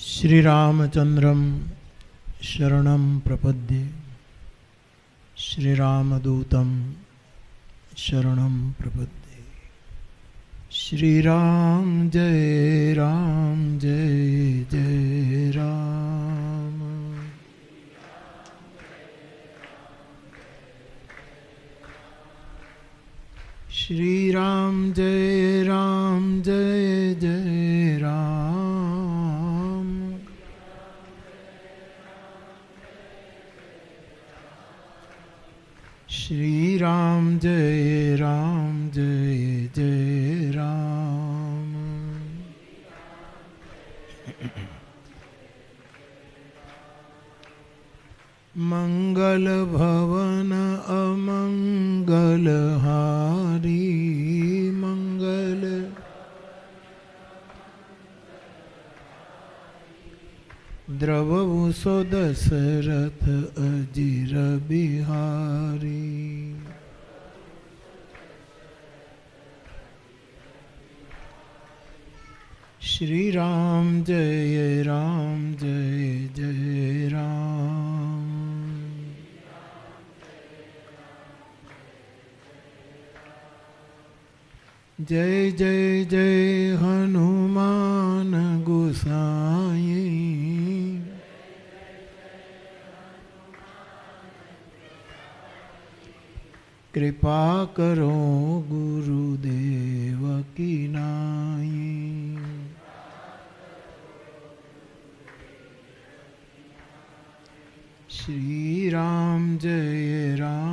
શ્રીરામચંદ્રમ શરણમ પ્રપદ્યે શ્રીરામદૂતમ શરણમ પ્રપદ્યે શ્રીરામ જય રામ જય જય રામ શ્રીરામ જય રામ જય જય રામ શ્રીરામ જય રામ જય જય રામ. મંગલ ભવન અમંગલ હારી દ્રવવુસો દશરથ અજીર બિહારી શ્રી રામ જય રામ જય જય રામ જય જય જય હનુમાન ગુસાઈ કૃપા કરો ગુરુદેવ કી નાઈ શ્રી રામ જય રામ.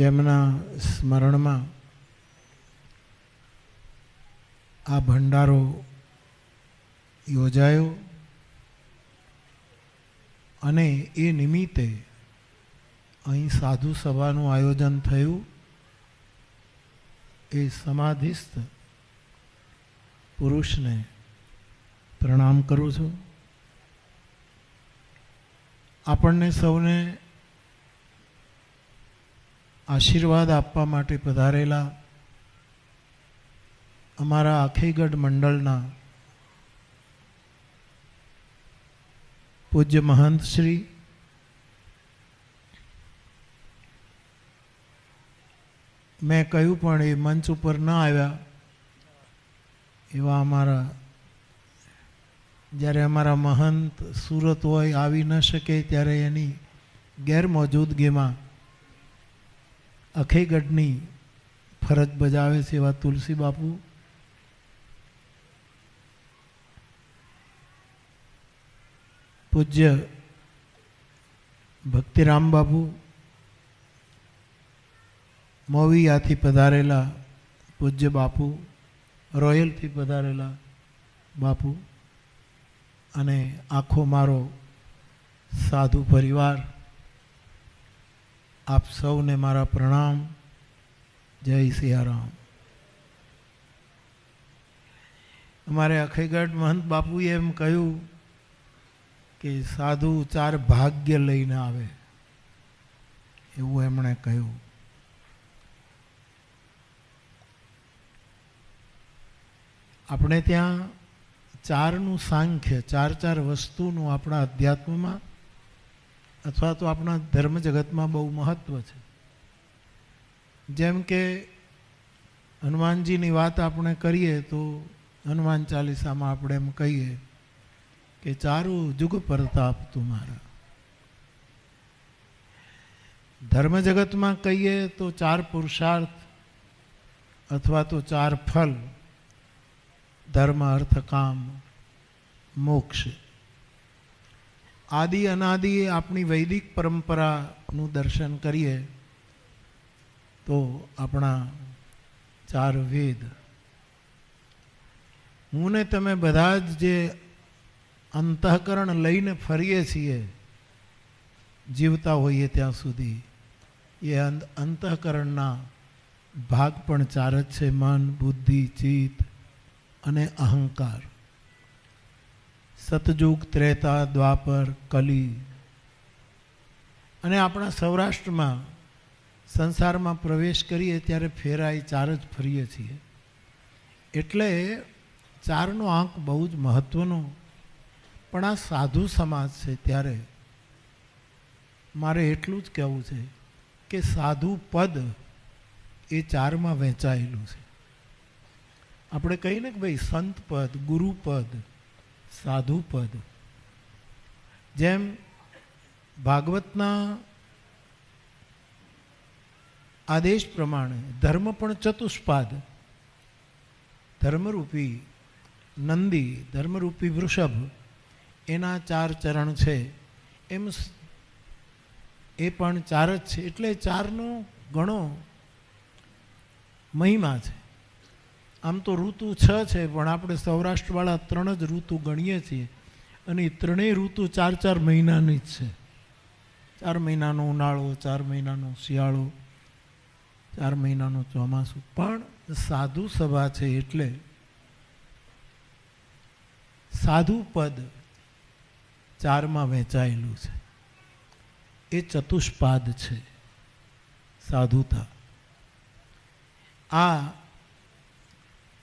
જેમના સ્મરણમાં આ ભંડારો યોજાયો અને એ નિમિત્તે અહીં સાધુ સભાનું આયોજન થયું. એ સમાધિસ્થ પુરુષને પ્રણામ કરું છું. આપણને સૌને આશીર્વાદ આપવા માટે પધારેલા અમારા આખેગઢ મંડળના પૂજ્ય મહંત શ્રી, મેં કહ્યું પણ એ મંચ ઉપર ન આવ્યા એવા અમારા, જ્યારે અમારા મહંત સુરત હોય આવી ન શકે ત્યારે એની ગેરમોજૂદગીમાં અખેગઢની ફરજ બજાવે છે એવા તુલસી બાપુ? પૂજ્ય ભક્તિરામ બાપુ, મોવિયાથી પધારેલા પૂજ્ય બાપુ, રોયલથી પધારેલા બાપુ અને આખો મારો સાધુ પરિવાર આપ સૌને મારા પ્રણામ. જય સિયારામ. અમારે અખેગઢ મહંત બાપુએ એમ કહ્યું કે સાધુ ચાર ભાગ્ય લઈને આવે. એવું એમણે કહ્યું. આપણે ત્યાં ચારનું સાંખ્ય, ચાર ચાર વસ્તુનું આપણા અધ્યાત્મમાં અથવા તો આપણા ધર્મ જગતમાં બહુ મહત્ત્વ છે. જેમ કે હનુમાનજીની વાત આપણે કરીએ તો હનુમાન ચાલીસામાં આપણે એમ કહીએ કે ચારું જુગ પ્રતાપ તુમારા. ધર્મ જગતમાં કહીએ તો ચાર પુરુષાર્થ અથવા તો ચાર ફલ. ધર્મ, અર્થ, કામ, મોક્ષ. આદિ અનાદિ આપણી વૈદિક પરંપરાનું દર્શન કરીએ તો આપણા ચાર વેદ. હું ને તમે બધા જ જે અંતઃકરણ લઈને ફરીએ છીએ, જીવતા હોઈએ ત્યાં સુધી, એ અંત, અંતઃકરણના ભાગ પણ ચાર જ છે, મન, બુદ્ધિ, ચિત્ત અને અહંકાર. સતયુગ ત્રેતા દ્વાપર કલી. અને આપણા સૌરાષ્ટ્રમાં સંસારમાં પ્રવેશ કરીએ ત્યારે ફેરાય ચાર જ ફરીએ છીએ. એટલે ચારનો આંક બહુ જ મહત્ત્વનો પણ આ સાધુ સમાજ છે ત્યારે મારે એટલું જ કહેવું છે કે સાધુ પદ એ ચારમાં વહેંચાયેલું છે. આપણે કહીએ ને કે ભાઈ સંત પદ ગુરુપદ સાધુ પદ. જેમ ભાગવતના આદેશ પ્રમાણે ધર્મ પણ ચતુષ્પાદ. ધર્મરૂપી નંદી, ધર્મરૂપી વૃષભ, એના ચાર ચરણ છે. એમ એ પણ ચાર જ છે. એટલે ચારનો ઘણો મહિમા છે. આમ તો ઋતુ છ છે, પણ આપણે સૌરાષ્ટ્રવાળા ત્રણ જ ઋતુ ગણીએ છીએ. અને એ ત્રણેય ઋતુ ચાર ચાર મહિનાની જ છે. ચાર મહિનાનો ઉનાળો, ચાર મહિનાનો શિયાળો, ચાર મહિનાનું ચોમાસું. પણ સાધુ સભા છે એટલે સાધુ પદ ચારમાં વહેંચાયેલું છે. એ ચતુષ્પાદ છે સાધુતા. આ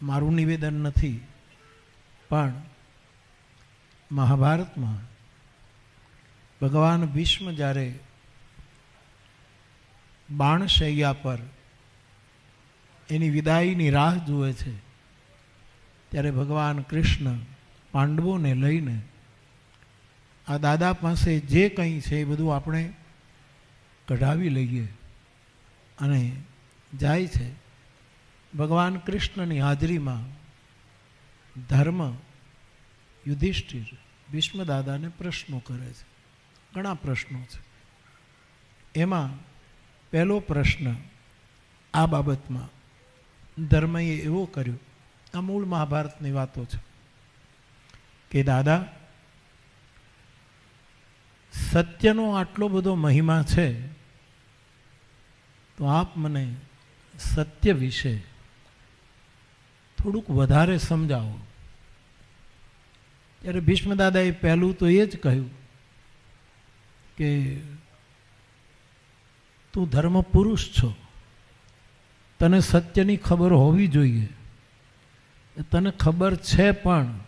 મારું નિવેદન નથી, પણ મહાભારતમાં ભગવાન ભીષ્મ જ્યારે બાણશૈયા પર એની વિદાયની રાહ જુએ છે, ત્યારે ભગવાન કૃષ્ણ પાંડવોને લઈને આ દાદા પાસે જે કંઈ છે એ બધું આપણે કઢાવી લઈએ અને જાય છે. ભગવાન કૃષ્ણની હાજરીમાં ધર્મ યુધિષ્ઠિર ભીષ્મદાદાને પ્રશ્નો કરે છે. ઘણા પ્રશ્નો છે. એમાં પહેલો પ્રશ્ન આ બાબતમાં ધર્મએ એવો કર્યો, આ મૂળ મહાભારતની વાતો છે કે દાદા, સત્યનો આટલો બધો મહિમા છે, તો આપ મને સત્ય વિશે થોડુંક વધારે સમજાવો. ત્યારે ભીષ્મદાદાએ પહેલું તો એ જ કહ્યું કે તું ધર્મ પુરુષ છો. તને સત્યની ખબર હોવી જોઈએ. તને ખબર છે પણ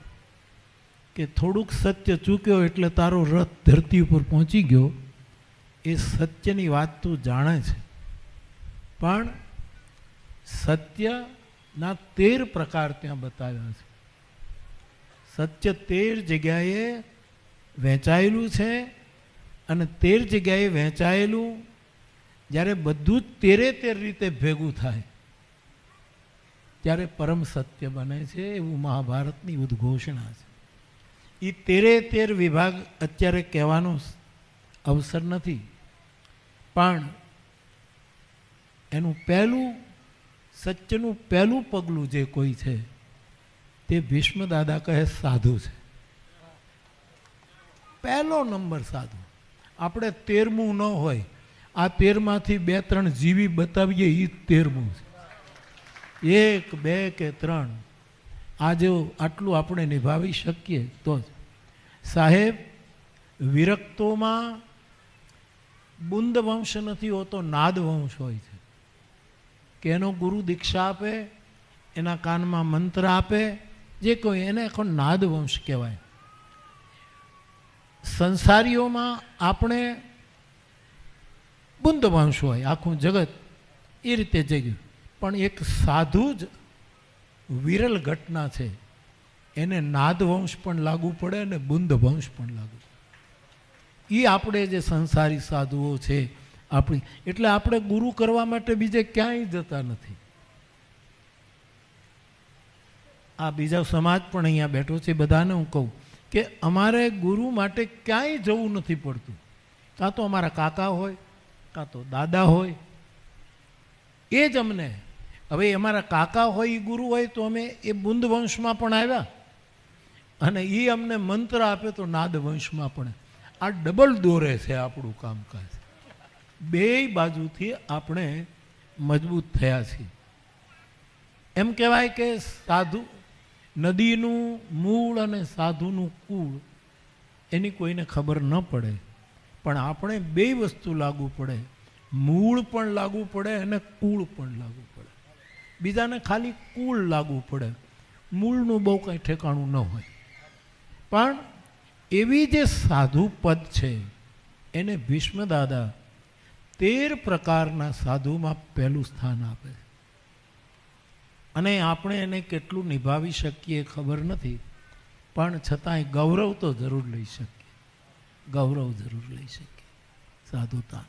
કે થોડુંક સત્ય ચૂક્યો એટલે તારો રથ ધરતી ઉપર પહોંચી ગયો. એ સત્યની વાત તું જાણે છે. પણ સત્યના તેર પ્રકાર ત્યાં બતાવ્યા છે. સત્ય તેર જગ્યાએ વહેંચાયેલું છે અને તેર જગ્યાએ વહેંચાયેલું જ્યારે બધું જ તેરે તેર રીતે ભેગું થાય, ત્યારે પરમ સત્ય બને છે એવું મહાભારતની ઉદ્ઘોષણા છે. એ તેરે તેર વિભાગ અત્યારે કહેવાનો અવસર નથી, પણ એનું પહેલું સત્યનું પહેલું પગલું જે કોઈ છે, તે ભીષ્મ દાદા કહે સાધુ છે. પહેલો નંબર સાધુ. આપણે તેરમું ન હોય, આ તેરમાંથી બે ત્રણ જીવી બતાવીએ એ તેરમું છે. એક, બે કે ત્રણ. આ જો આટલું આપણે નિભાવી શકીએ તો જ. સાહેબ, વિરક્તોમાં બુંદ વંશ નથી હોતો નાદ વંશ હોય છે. કે એનો ગુરુ દીક્ષા આપે, એના કાનમાં મંત્ર આપે, જે કોઈ એને આખો નાદ વંશ કહેવાય. સંસારીઓમાં આપણે બુંદ વંશ હોય, આખું જગત એ રીતે જગ્યું પણ એક સાધુ જ વિરલ ઘટના છે. એને નાદ વંશ પણ લાગુ પડે અને બુંદ વંશ પણ લાગુ પડે. એ આપણે જે સંસારી સાધુઓ છે આપણી. એટલે આપણે ગુરુ કરવા માટે બીજે ક્યાંય જતા નથી. આ બીજા સમાજ પણ અહીંયા બેઠો છે, બધાને હું કહું કે અમારે ગુરુ માટે ક્યાંય જવું નથી પડતું. કાં તો અમારા કાકા હોય, કાં તો દાદા હોય. એ જ અમને. હવે અમારા કાકા હોય એ ગુરુ હોય, તો અમે એ બુંદ વંશમાં પણ આવ્યા. અને એ અમને મંત્ર આપે તો નાદ વંશમાં પણ. આ ડબલ દોરે છે આપણું કામકાજ. બે બાજુથી આપણે મજબૂત થયા છીએ. એમ કહેવાય કે સાધુ નદીનું મૂળ અને સાધુનું કૂળ, એની કોઈને ખબર ન પડે. પણ આપણે બે વસ્તુ લાગુ પડે. મૂળ પણ લાગુ પડે અને કૂળ પણ લાગુ પડે. બીજાને ખાલી કૂળ લાગુ પડે. મૂળનું બહુ કંઈ ઠેકાણું ન હોય. પણ એવી જે સાધુ પદ છે, એને ભીષ્મ દાદા તેર પ્રકારના સાધુમાં પહેલું સ્થાન આપે. અને આપણે એને કેટલું નિભાવી શકીએ ખબર નથી, પણ છતાંય ગૌરવ તો જરૂર લઈ શકીએ. ગૌરવ જરૂર લઈ શકીએ. સાધુતા.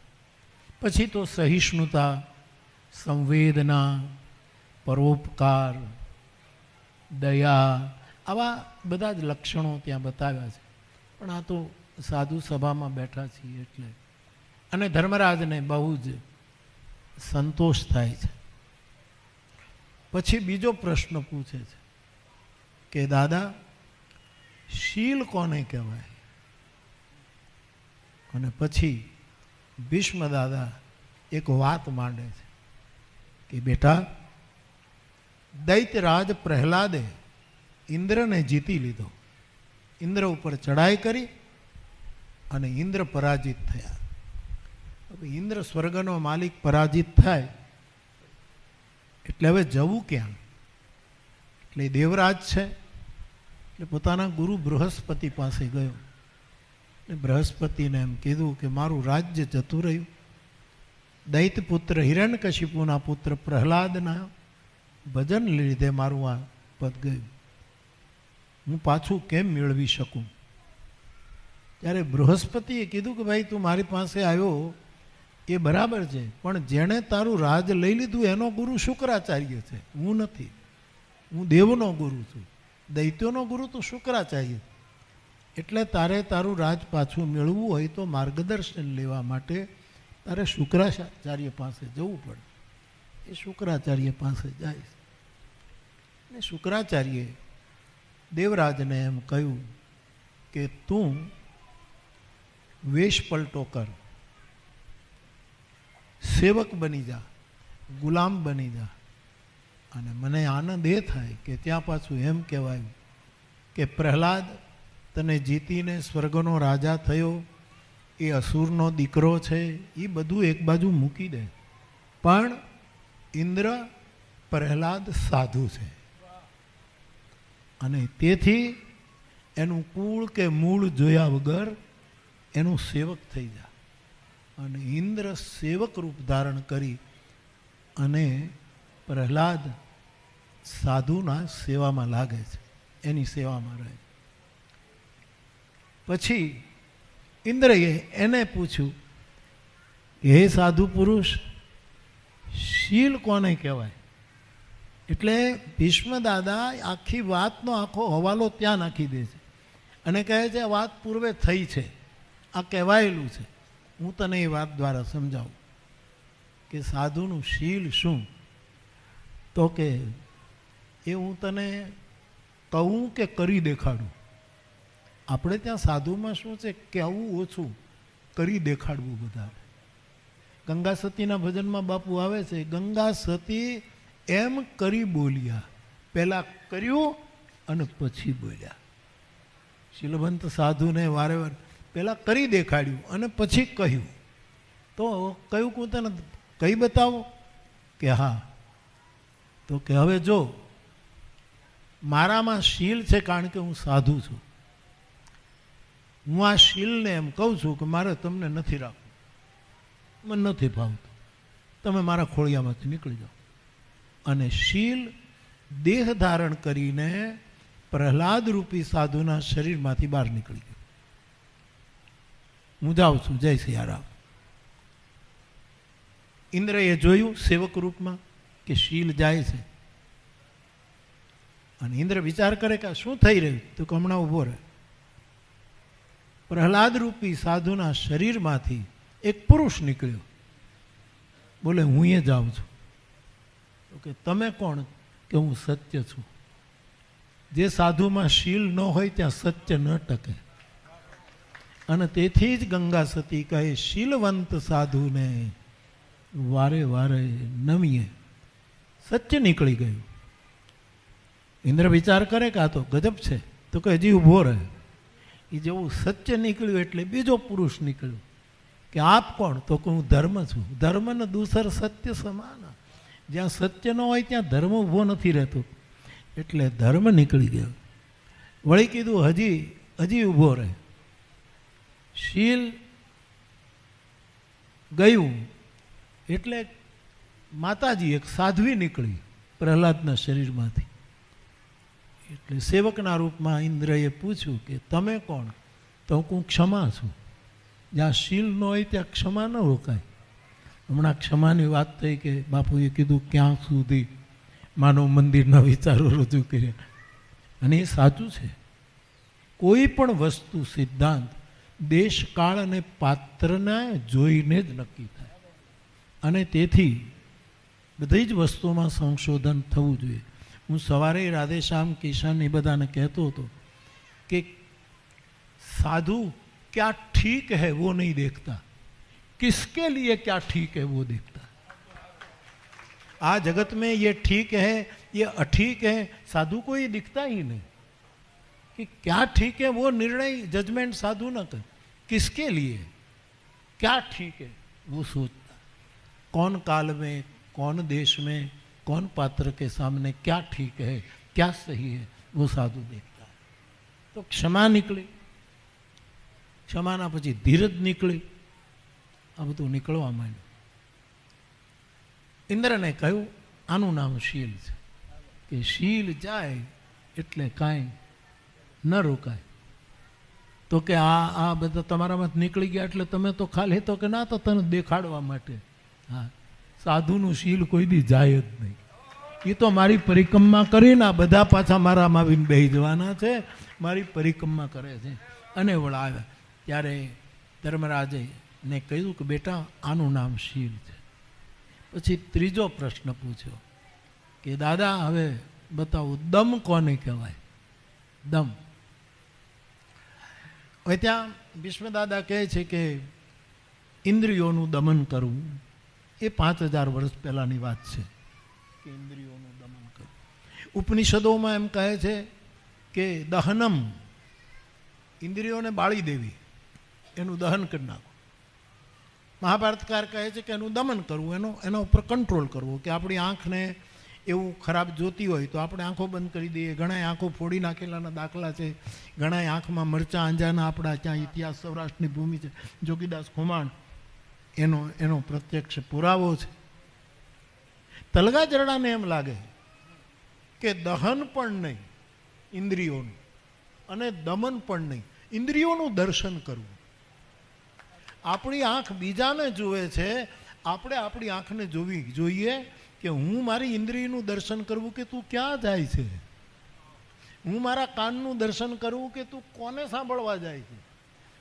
પછી તો સહિષ્ણુતા, સંવેદના, પરોપકાર, દયા, આવા બધા જ લક્ષણો ત્યાં બતાવ્યા છે. પણ આ તો સાધુ સભામાં બેઠા છીએ એટલે અને ધર્મરાજને બહુ જ સંતોષ થાય છે. પછી બીજો પ્રશ્ન પૂછે છે કે, દાદા, શીલ કોને કહેવાય? અને પછી ભીષ્મ દાદા એક વાત માંડે છે કે, બેટા, દૈત્યરાજ પ્રહલાદે ઇન્દ્રને જીતી લીધો. ઇન્દ્ર ઉપર ચડાઈ કરી અને ઇન્દ્ર પરાજિત થયા. ઇન્દ્ર સ્વર્ગનો માલિક પરાજિત થાય, એટલે હવે જવું ક્યાં? એટલે દેવરાજ છે, એટલે પોતાના ગુરુ બૃહસ્પતિ પાસે ગયો. એટલે બૃહસ્પતિને એમ કીધું કે મારું રાજ્ય જતું રહ્યું. દૈત પુત્ર હિરણકશિપુના પુત્ર પ્રહલાદના ભજન લીધે મારું આ પદ ગયું. હું પાછું કેમ મેળવી શકું? ત્યારે બૃહસ્પતિએ કીધું કે ભાઈ તું મારી પાસે આવ્યો એ બરાબર છે. પણ જેણે તારું રાજ લઈ લીધું, એનો ગુરુ શુક્રાચાર્ય છે. હું નથી. હું દેવનો ગુરુ છું. દૈત્યોનો ગુરુ તો શુક્રાચાર્ય એટલે તારે તારું રાજ પાછું મેળવવું હોય તો માર્ગદર્શન લેવા માટે તારે શુક્રાચાર્ય પાસે જવું પડે. એ શુક્રાચાર્ય પાસે જાય અને શુક્રાચાર્ય દેવરાજને એમ કહ્યું કે તું વેશ પલટો કર. સેવક બની જા, ગુલામ બની જા. અને મને આનંદ એ થાય કે ત્યાં પાછું એમ કહેવાયું કે પ્રહલાદ, તને જીતીને સ્વર્ગનો રાજા થયો, એ અસુરનો દીકરો છે એ બધું એક બાજુ મૂકી દે. પણ ઇન્દ્ર પ્રહલાદ સાધુ છે. અને તેથી એનું કુળ કે મૂળ જોયા વગર એનું સેવક થઈ જા. અને ઇન્દ્ર સેવક રૂપ ધારણ કરી અને પ્રહલાદ સાધુના સેવામાં લાગે છે. એની સેવામાં રહે. પછી ઇન્દ્રએ એને પૂછ્યું, હે સાધુ પુરુષ, શીલ કોને કહેવાય? એટલે ભીષ્મ દાદા આખી વાતનો આખો હવાલો ત્યાં નાખી દે છે અને કહે છે વાત પૂર્વે થઈ છે. આ કહેવાયેલું છે. હું તને એ વાત દ્વારા સમજાવું કે સાધુનું શીલ શું? તો કે, એ હું તને કહું કે કરી દેખાડું. આપણે ત્યાં સાધુમાં શું છે? કહેવું ઓછું, કરી દેખાડવું બધા ગંગા સતીના ભજનમાં બાપુ આવે છે, ગંગા સતી એમ કરી બોલ્યા. પહેલાં કર્યું અને પછી બોલ્યા. શીલવંત સાધુને વારે વાર પહેલાં કરી દેખાડ્યું અને પછી કહ્યું. તો કયું કું તને કહી બતાવો? કે હા. તો કે હવે જો, મારામાં શીલ છે કારણ કે હું સાધુ છું. હું આ શીલને એમ કહું છું કે મારે તમને નથી રાખવું. મને નથી ભાવતું. તમે મારા ખોળિયામાંથી નીકળી જાઓ. અને શીલ દેહ ધારણ કરીને પ્રહલાદ રૂપી સાધુના શરીરમાંથી બહાર નીકળી હું જાઉં છું જય સિયારામ ઇન્દ્રએ જોયું સેવક રૂપમાં કે શીલ જાય છે. અને ઇન્દ્ર વિચાર કરે કે શું થઈ રહ્યું? તો કે હમણાં ઊભો રહે. પ્રહલાદ રૂપી સાધુના શરીરમાંથી એક પુરુષ નીકળ્યો. બોલે, હું એ જાઉં છું. તો કે, તમે કોણ? કે, હું સત્ય છું. જે સાધુમાં શીલ ન હોય, ત્યાં સત્ય ન ટકે. અને તેથી જ ગંગા સતી કહે, શીલવંત સાધુને વારે વારે નમીએ. સત્ય નીકળી ગયું. ઇન્દ્ર વિચાર કરે કે આ તો ગજબ છે. તો કે હજી ઊભો રહે. એ જેવું સત્ય નીકળ્યું એટલે બીજો પુરુષ નીકળ્યો કે, આપ કોણ? તો કે હું ધર્મ છું. ધર્મને દૂસર સત્ય સમાન જ્યાં સત્ય ન હોય, ત્યાં ધર્મ ઊભો નથી રહેતો. એટલે ધર્મ નીકળી ગયો. વળી કીધું, હજી હજી ઊભો રહે. શીલ ગયું એટલે માતાજી એક સાધ્વી નીકળી પ્રહલાદના શરીરમાંથી. એટલે સેવકના રૂપમાં ઇન્દ્રએ પૂછ્યું કે તમે કોણ? તો હું ક્ષમા છું. જ્યાં શીલ ન હોય ત્યાં ક્ષમા ન રોકાય. હમણાં ક્ષમાની વાત થઈ કે બાપુએ કીધું ક્યાં સુધી? માનવ મંદિરના વિચારો રજૂ કર્યા. અને એ સાચું છે. કોઈ પણ વસ્તુ સિદ્ધાંત દેશ કાળ અને પાત્રને જોઈને જ નક્કી થાય અને તેથી બધી જ વસ્તુમાં સંશોધન થવું જોઈએ હું સવારે રાધેશ્યામ કિશન એ બધાને કહેતો હતો કે साधु क्या ठीक है वो नहीं देखता किसके लिए क्या ठीक है वो देखता आ जगत में ये ठीक है ये अठीक है साधु को ये दिखता ही नहीं कि क्या ठीक है वो निर्णय जजमेंट साधु न कर किसके लिए क्या ठीक है वो सोचता कौन काल में कौन देश में कौन पात्र के सामने क्या ठीक है क्या सही है वो साधु देखता है तो क्षमा निकली ક્ષમાના પછી ધીરજ નીકળી આ બધું નીકળવા માંડ્યું ઇન્દ્રને કહ્યું આનું નામ શીલ છે કે શીલ જાય એટલે કાંઈ ન રોકાય તો કે આ આ બધા તમારામાં નીકળી ગયા એટલે તમે તો ખાલી તો કે ના તો તને દેખાડવા માટે. હા, સાધુનું શીલ કોઈ દી જાય જ નહીં. એ તો મારી પરિક્રમા કરીને આ બધા પાછા મારામાં આવીને બેસી જવાના છે. મારી પરિક્રમા કરે છે. અને વળાવે ત્યારે ધર્મરાજે ને કહ્યું કે બેટા, આનું નામ શીલ છે. પછી ત્રીજો પ્રશ્ન પૂછ્યો કે દાદા, હવે બતાવો, દમ કોને કહેવાય? દમ. હવે ત્યાં ભીષ્મદાદા કહે છે કે ઇન્દ્રિયોનું દમન કરવું એ પાંચ હજાર વર્ષ પહેલાંની વાત છે. કે ઇન્દ્રિયોનું દમન કરવું ઉપનિષદોમાં એમ કહે છે કે દહનમ ઇન્દ્રિયોને બાળી દેવી. એનું દહન કરી નાખવું. મહાભારતકાર કહે છે કે એનું દમન કરવું એનો એના ઉપર કંટ્રોલ કરવો કે આપણી આંખને એવું ખરાબ જોતી હોય તો આપણે આંખો બંધ કરી દઈએ. ઘણા આંખો ફોડી નાખેલાના દાખલા છે. ઘણા આંખમાં મરચાં અંજાના આપણા ત્યાં ઇતિહાસ સૌરાષ્ટ્રની ભૂમિ છે. જોગીદાસ ખુમાણ એનો એનો પ્રત્યક્ષ પુરાવો છે. તલગા જરડાને એમ લાગે કે દહન પણ નહીં, ઇન્દ્રિયોનું. અને દમન પણ નહીં. ઇન્દ્રિયોનું દર્શન કરવું. આપણી આંખ બીજાને જુએ છે. આપણે આપણી આંખને જોવી જોઈએ. કે હું મારી ઇન્દ્રિયનું દર્શન કરવું કે તું ક્યાં જાય છે? હું મારા કાનનું દર્શન કરવું કે તું કોને સાંભળવા જાય છે?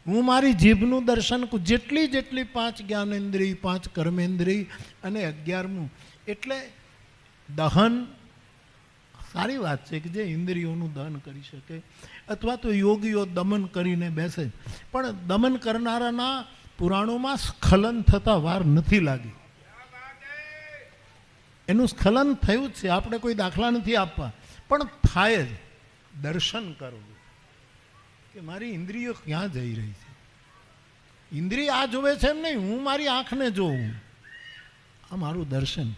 હું મારી જીભનું દર્શન જેટલી જેટલી પાંચ જ્ઞાનેન્દ્રિય, પાંચ કર્મેન્દ્રિય અને અગિયારમું. એટલે દહન સારી વાત છે કે જે ઇન્દ્રિયોનું દહન કરી શકે અથવા તો યોગીઓ દમન કરીને બેસે. પણ દમન કરનારાના પુરાણોમાં સ્ખલન થતા વાર નથી લાગી. એનું સ્ખલન થયું જ છે. આપણે કોઈ દાખલા નથી આપવા. પણ થાય જ. દર્શન કરવું. કે મારી ઇન્દ્રિયો ક્યાં જઈ રહી છે? ઇન્દ્રિય આ જોવે છે એમ નહીં. હું મારી આંખને જોઉં. આ મારું દર્શન.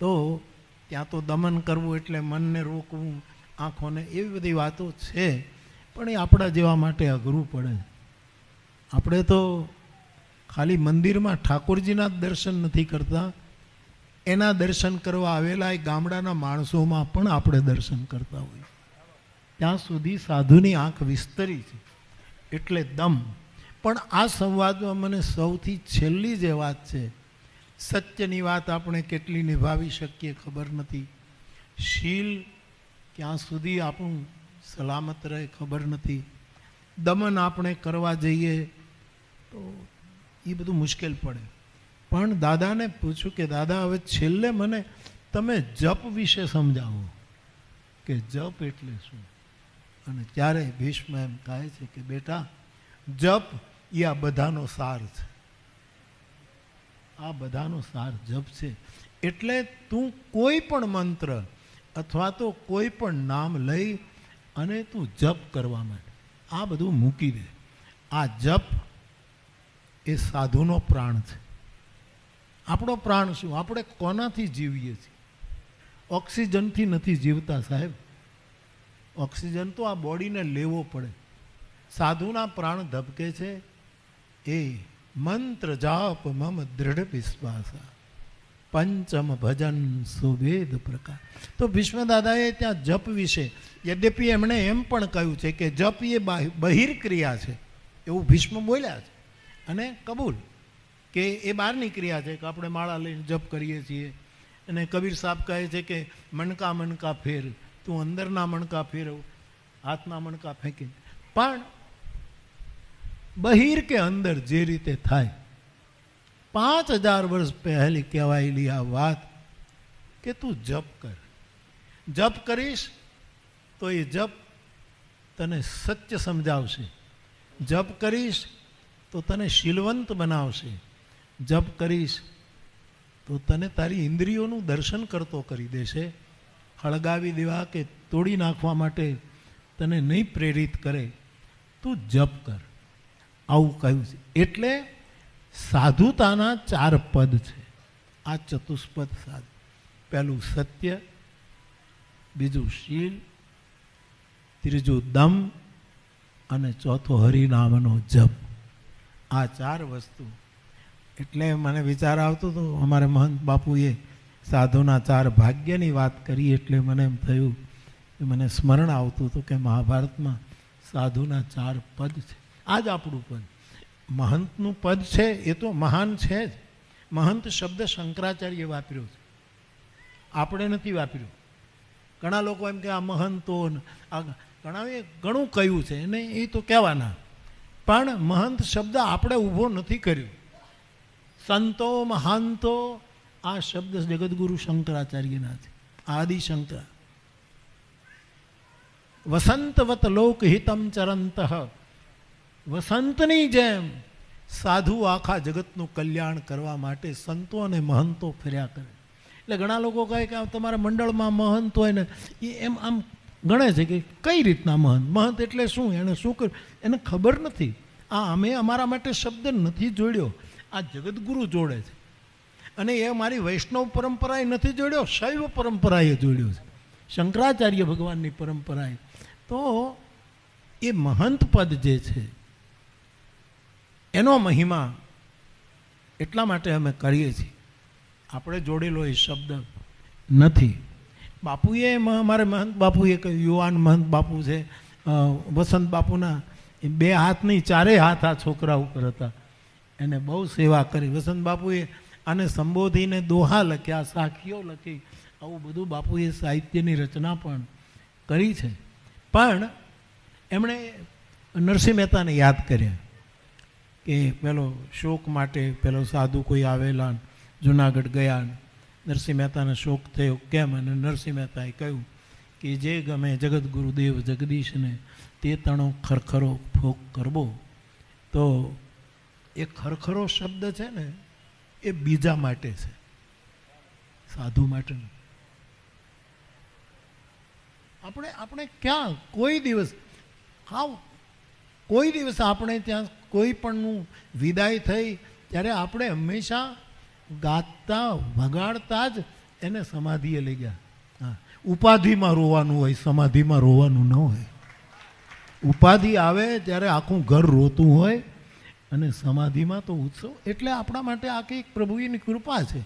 તો ત્યાં તો દમન કરવું એટલે મનને રોકવું, આંખોને એવી બધી વાતો છે. પણ એ આપણા જેવા માટે અઘરું પડે. આપણે તો ખાલી મંદિરમાં ઠાકોરજીના જ દર્શન નથી કરતા. એના દર્શન કરવા આવેલા એ ગામડાના માણસોમાં પણ આપણે દર્શન કરતા હોઈએ ત્યાં સુધી સાધુની આંખ વિસ્તરી છે, એટલે દમ. પણ આ સંવાદમાં મને સૌથી છેલ્લી જે વાત છે, સત્યની વાત આપણે કેટલી નિભાવી શકીએ ખબર નથી. શીલ ક્યાં સુધી આપણું સલામત રહે ખબર નથી. દમન આપણે કરવા જઈએ તો એ બધું મુશ્કેલ પડે. પણ દાદાને પૂછ્યું કે, દાદા, હવે છેલ્લે મને તમે જપ વિશે સમજાવો. કે, જપ એટલે શું? અને ત્યારે ભીષ્મ એમ કહે છે કે, બેટા, જપ એ આ બધાનો સાર છે. આ બધાનો સાર જપ છે. એટલે તું કોઈ પણ મંત્ર અથવા તો કોઈ પણ નામ લઈ અને તું જપ કરવા માટે આ બધું મૂકી દે. આ જપ એ સાધુનો પ્રાણ છે. આપણો પ્રાણ શું? આપણે કોનાથી જીવીએ છીએ? ઓક્સિજનથી નથી જીવતા સાહેબ. ઓક્સિજન તો આ બોડીને લેવો પડે. સાધુના પ્રાણ ધબકે છે. એ મંત્ર જાપ મમ દૃઢ વિશ્વાસ. પંચમ ભજન સુવેદ પ્રકાર. તો ભીષ્મદાદાએ ત્યાં જપ વિશે, યદ્યપિ એમણે એમ પણ કહ્યું છે કે જપ એ બહિર બહિર્ક્રિયા છે. એવું ભીષ્મ બોલ્યા છે. અને કબૂલ. કે એ બહારની ક્રિયા છે, કે આપણે માળા લઈને જપ કરીએ છીએ. અને કબીર સાહેબ કહે છે કે, મણકા મણકા ફેર, તું અંદરના મણકા ફેરવ, હાથના મણકા ફેંકી પણ બહિર કે અંદર જે રીતે થાય, પાંચ હજાર વર્ષ પહેલી કહેવાયેલી આ વાત કે તું જપ કર. જપ કરીશ તો એ જપ તને સત્ય સમજાવશે. જપ કરીશ તો તને શીલવંત બનાવશે. જપ કરીશ, તો તને તારી ઇન્દ્રિયોનું દર્શન કરતો કરી દેશે. હળગાવી દેવા કે તોડી નાખવા માટે તને નહીં પ્રેરિત કરે. તું જપ કર. આવું કહ્યું છે. એટલે સાધુતાના ચાર પદ છે. આ ચતુષ્પદ સાધુ. પહેલું સત્ય, બીજું શીલ, ત્રીજું દમ અને ચોથો હરિનામનો જપ. આ ચાર વસ્તુ એટલે મને વિચાર આવતો હતો અમારે મહંત બાપુએ સાધુના ચાર ભાગ્યની વાત કરી એટલે મને એમ થયું કે મને સ્મરણ આવતું હતું કે મહાભારતમાં સાધુના ચાર પદ છે. આ જ આપણું પદ. મહંતનું પદ છે એ તો મહાન છે જ. મહંત શબ્દ શંકરાચાર્ય વાપર્યો છે. આપણે નથી વાપર્યું. ઘણા લોકો એમ કે આ મહંતો આ ઘણાએ ઘણું કહ્યું છે, એને એ તો કહેવાના. પણ મહંત શબ્દ આપણે ઊભો નથી કર્યો. સંતો મહાંતો, આ શબ્દ જગદગુરુ શંકરાચાર્યના છે આદિશંકર વસંતવત લોકહિતમ ચરંત. વસંતની જેમ સાધુ આખા જગતનું કલ્યાણ કરવા માટે સંતો અને મહંતો ફર્યા કરે. એટલે ઘણા લોકો કહે કે તમારા મંડળમાં મહંત હોય ને, એ એમ આમ ગણે છે કે કઈ રીતના મહંત? મહંત એટલે શું? એણે શું કર્યું એને ખબર નથી. આ અમે અમારા માટે શબ્દ નથી જોડ્યો. આ જગદગુરુ જોડે છે. અને એ મારી વૈષ્ણવ પરંપરાએ નથી જોડ્યો, શૈવ પરંપરાએ જોડ્યો છે. શંકરાચાર્ય ભગવાનની પરંપરાએ. તો એ મહંત પદ જે છે, એનો મહિમા એટલા માટે અમે કરીએ છીએ. આપણે જોડેલો એ શબ્દ નથી. બાપુએ મારે મહંત બાપુએ કહ્યું યુવાન મહંત બાપુ છે વસંત બાપુના, એ બે હાથની ચારેય હાથ આ છોકરા ઉપર હતા. એને બહુ સેવા કરી. વસંત બાપુએ આને સંબોધીને દોહા લખ્યા, સાખીઓ લખી. આવું બધું બાપુએ સાહિત્યની રચના પણ કરી છે. પણ એમણે નરસિંહ મહેતાને યાદ કર્યા કે પેલો શોક માટે પેલો સાધુ કોઈ આવેલા, જુનાગઢ ગયા, નરસિંહ મહેતાને શોક થયો. કેમ? અને નરસિંહ મહેતાએ કહ્યું કે જે ગમે જગત ગુરુદેવ જગદીશને તે તણો ખરખરો ફોક કરવો. તો એ ખરખરો શબ્દ છે ને, એ બીજા માટે છે. સાધુ માટે. આપણે આપણે ક્યાં, કોઈ દિવસ, હાવ, કોઈ દિવસ આપણે ત્યાં કોઈ પણનું વિદાય થઈ, ત્યારે આપણે હંમેશા ગાતા, વગાડતા જ એને સમાધિએ લઈ ગયા. હા. ઉપાધિમાં રોવાનું હોય, સમાધિમાં રોવાનું ન હોય. ઉપાધિ આવે ત્યારે આખું ઘર રોતું હોય અને સમાધિમાં તો ઉત્સવ એટલે આપણા માટે આખી એક પ્રભુની કૃપા છે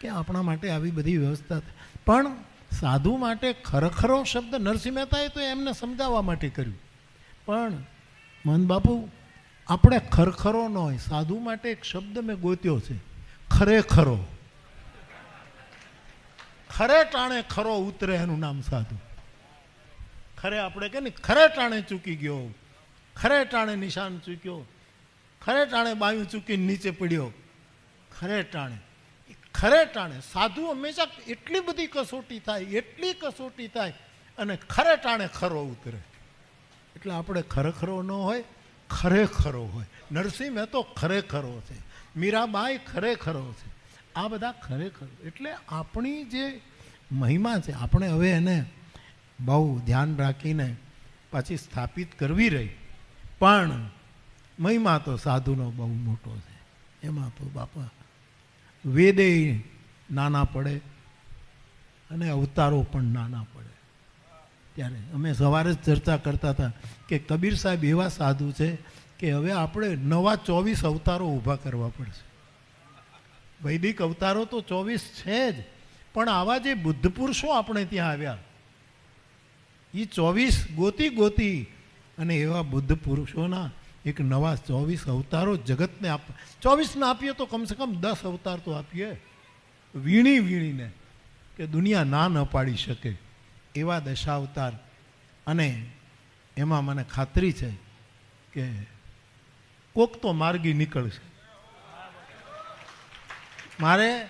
કે આપણા માટે આવી બધી વ્યવસ્થા. પણ સાધુ માટે ખરેખરો શબ્દ નરસિંહ મહેતાએ તો એમને સમજાવવા માટે કર્યું. પણ મન બાપુ, આપણે ખરખરો ન હોય, સાધુ માટે એક શબ્દ મેં ગોત્યો છે, ખરેખરો. ખરે ટાણે ખરો ઉતરે એનું નામ સાધુ. ખરે આપણે કે ને, ખરે ટાણે ચૂકી ગયો. ખરે ટાણે નિશાન ચૂક્યો. ખરે ટાણે બાયું ચૂકીને નીચે પડ્યો. ખરે ટાણે. ખરે ટાણે. સાધુ હંમેશા એટલી બધી કસોટી થાય, એટલી કસોટી થાય અને ખરે ટાણે ખરો ઉતરે. એટલે આપણે ખરેખરો ન હોય, ખરેખરો હોય. નરસિંહ મહેતો ખરેખરો છે. મીરાબાઈ ખરેખરો છે. આ બધા ખરેખર. એટલે આપણી જે મહિમા છે, આપણે હવે એને બહુ ધ્યાન રાખીને પાછી સ્થાપિત કરવી રહી. પણ મહિમા તો સાધુનો બહુ મોટો છે. એમાં તો બાપા વેદે નાના પડે અને અવતારો પણ નાના પડે. ત્યારે અમે સવારે જ ચર્ચા કરતા હતા કે કબીર સાહેબ એવા સાધુ છે કે હવે આપણે નવા ચોવીસ અવતારો ઊભા કરવા પડશે. વૈદિક અવતારો તો ચોવીસ છે જ, પણ આવા જે બુદ્ધ પુરુષો આપણે ત્યાં આવ્યા. એ ચોવીસ ગોતી ગોતી અને એવા બુદ્ધ પુરુષોના એક નવા ચોવીસ અવતારો જગતને આપ ચોવીસને આપીએ તો કમસે કમ દસ અવતાર તો આપીએ. વીણી વીણીને કે દુનિયા ના ન પાડી શકે એવા દશાવતાર. અને એમાં મને ખાતરી છે કે કોક તો માર્ગી નીકળશે. મારે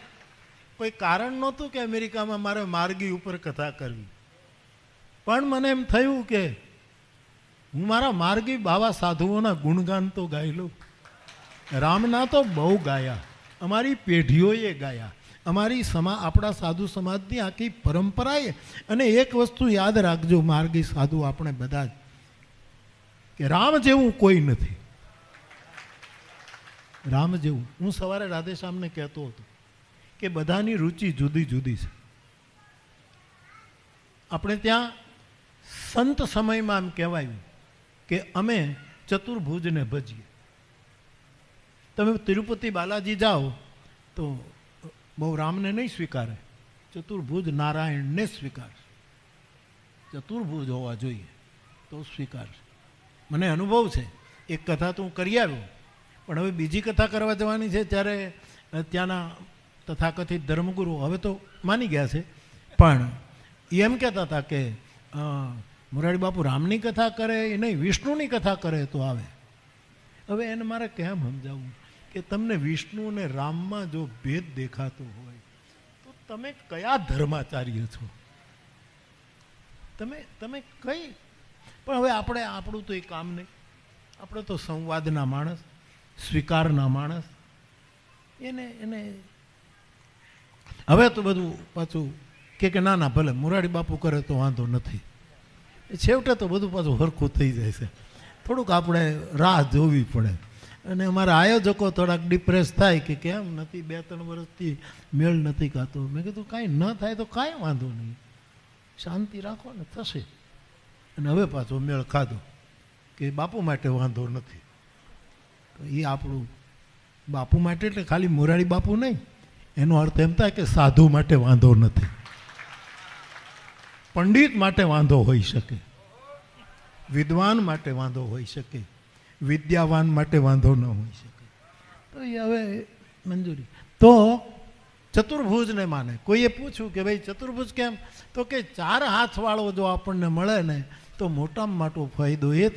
કોઈ કારણ નહોતું કે અમેરિકામાં મારે માર્ગી ઉપર કથા કરવી. પણ મને એમ થયું કે હું મારા માર્ગી બાવા સાધુઓના ગુણગાન તો ગાયેલો. રામના તો બહુ ગાયા. અમારી પેઢીઓએ ગાયા. અમારી સમા, આપણા સાધુ સમાજની આખી પરંપરાએ. અને એક વસ્તુ યાદ રાખજો, માર્ગી સાધુ આપણે બધા જ, કે રામ જેવું કોઈ નથી. રામ જેવું. હું સવારે રાધેશ્યામને કહેતો હતો કે બધાની રુચિ જુદી જુદી છે. આપણે ત્યાં સંત સમયમાં એમ કહેવાયું. કે અમે ચતુર્ભુજને ભજીએ. તમે તિરુપતિ બાલાજી જાઓ તો બહુ રામને નહીં સ્વીકારે, ચતુર્ભુજ નારાયણને સ્વીકારશે. ચતુર્ભુજ હોવા જોઈએ તો સ્વીકારશે. મને અનુભવ છે, એક કથા તો હું કરી આવ્યો, પણ હવે બીજી કથા કરવા જવાની છે ત્યારે ત્યાંના તથાકથિત ધર્મગુરુ હવે તો માની ગયા છે. પણ એમ કહેતા હતા કે મોરારી બાપુ રામની કથા કરે, એ નહીં, વિષ્ણુની કથા કરે તો આવે. હવે એને મારે કેમ સમજાવવું કે તમને વિષ્ણુ અને રામમાં જો ભેદ દેખાતો હોય, તો તમે કયા ધર્માચાર્ય છો? તમે તમે કઈ? પણ હવે આપણે, આપણું તો એ કામ નહીં. આપણે તો સંવાદના માણસ, સ્વીકારના માણસ. એને એને હવે તો બધું પાછું કે ના ના, ભલે, મુરારી બાપુ કરે તો વાંધો નથી. છેવટે તો બધું પાછું હરખું થઈ જાય છે. થોડુંક આપણે રાહ જોવી પડે. અને અમારા આયોજકો થોડાક ડિપ્રેસ થાય કે કેમ નથી, બે ત્રણ વર્ષથી મેળ નથી ખાતો. મેં કીધું, કાંઈ ન થાય તો કાંઈ વાંધો નહીં. શાંતિ રાખો ને, થશે. અને હવે પાછો મેળ ખાધો કે બાપુ માટે વાંધો નથી. તો એ આપણું બાપુ માટે એટલે ખાલી મોરારી બાપુ નહીં. એનો અર્થ એમ થાય કે સાધુ માટે વાંધો નથી. પંડિત માટે વાંધો હોઈ શકે, વિદ્વાન માટે વાંધો હોઈ શકે, વિદ્યાવાન માટે વાંધો ન હોઈ શકે. તો એ હવે મંજૂરી. તો ચતુર્ભુજને માને. કોઈએ પૂછ્યું કે ભાઈ, ચતુર્ભુજ કેમ? તો કે ચાર હાથવાળો જો આપણને મળે ને, તો મોટામાં મોટો ફાયદો એ